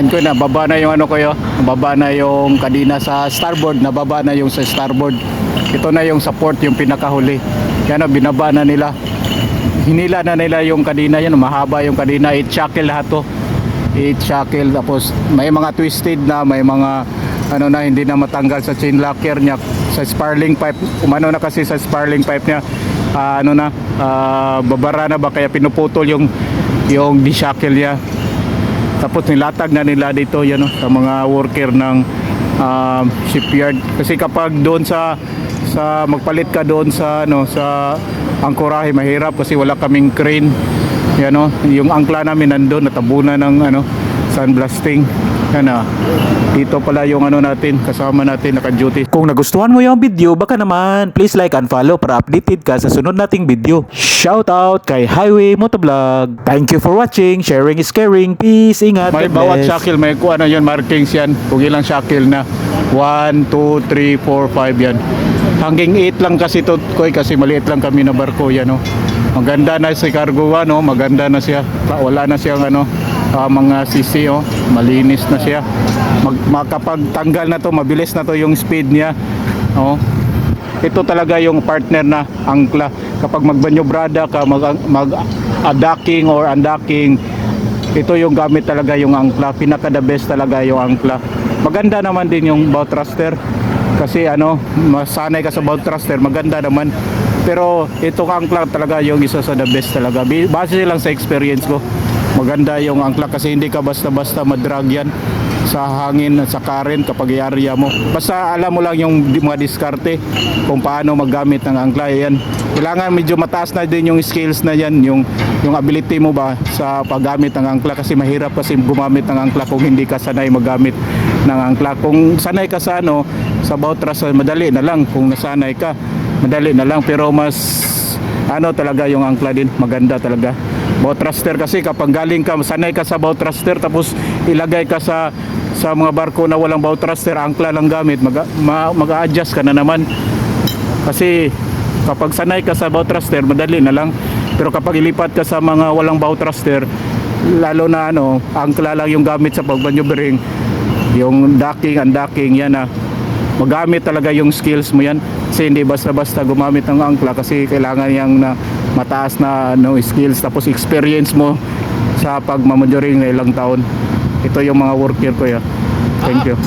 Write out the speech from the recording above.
Yan ko na, baba na yung ano yun. Baba na yung kadina sa starboard, nababa na yung sa starboard. Ito na yung support, yung pinakahuli. Yan o, binaba na nila. Hinila na nila yung kadina yan, mahaba yung kadina. 8 shackle lahat to. 8 shackle, tapos may mga twisted na, may mga ano na, hindi na matanggal sa chain locker niya. Sa sparling pipe, umano na kasi sa sparling pipe niya, ah, ano na, ah, babara na ba, kaya pinuputol yung, yung D-shackle niya. Tapos nilatag na nila dito yan no, sa mga worker ng um, shipyard. Kasi kapag doon sa sa magpalit ka doon sa ano sa angkorahe mahirap kasi wala kaming crane. Yan no yung angkla namin nandoon natabunan ng ano sandblasting yan ah. dito pala yung ano natin kasama natin naka-duty Kung nagustuhan mo yung video, baka naman please like and follow para updated ka sa sunod nating video. Shout out kay Highway Motovlog. Thank you for watching. Sharing is caring. Peace. Ingat. May bawat shackle, may kuha na yun, markings yan. Kung ilang shackle na. 1, 2, 3, 4, 5 yan. Hanggang 8 lang kasi to, koy, kasi maliit lang kami na barko yan, no. Maganda na si cargo no, maganda na siya. Wala na siyang ano, ah, mga sisi, oh. Malinis na siya. Mag, makapagtanggal na to, mabilis na to yung speed niya. Oh. Ito talaga yung partner na angkla. Kapag magbanyobrada ka, mag, mag docking or undocking, ito yung gamit talaga yung angkla. Pinaka the best talaga yung angkla. Maganda naman din yung bow thruster. Kasi ano, masanay ka sa bow thruster, maganda naman. Pero itong angkla talaga yung isa sa the best talaga. Base lang sa experience ko. Maganda yung angkla kasi hindi ka basta-basta madrag yan sa hangin at sa current kapag iarya mo. Basta alam mo lang yung mga diskarte kung paano maggamit ng angkla. Yan. Kailangan medyo mataas na din yung skills na yan, yung, yung ability mo ba sa paggamit ng angkla kasi mahirap kasi gumamit ng angkla kung hindi ka sanay magamit ng angkla. Kung sanay ka sa ano, sa bautras, madali na lang. Kung nasanay ka, madali na lang. Pero mas ano talaga yung angkla din, maganda talaga. Bow thruster kasi kapag galing ka, sanay ka sa bow thruster tapos ilagay ka sa sa mga barko na walang bow thruster, angkla lang gamit, mag, ma, mag-adjust ka na naman. Kasi kapag sanay ka sa bow thruster, madali na lang. Pero kapag ilipat ka sa mga walang bow thruster, lalo na ano, angkla lang yung gamit sa pagmaneuvering, yung docking, undocking, yan ah magamit talaga yung skills mo yan kasi hindi basta-basta gumamit ng angkla kasi kailangan yung na mataas na no, skills tapos experience mo sa pagmamoduring na ilang taon. Ito yung mga worker ko ya thank you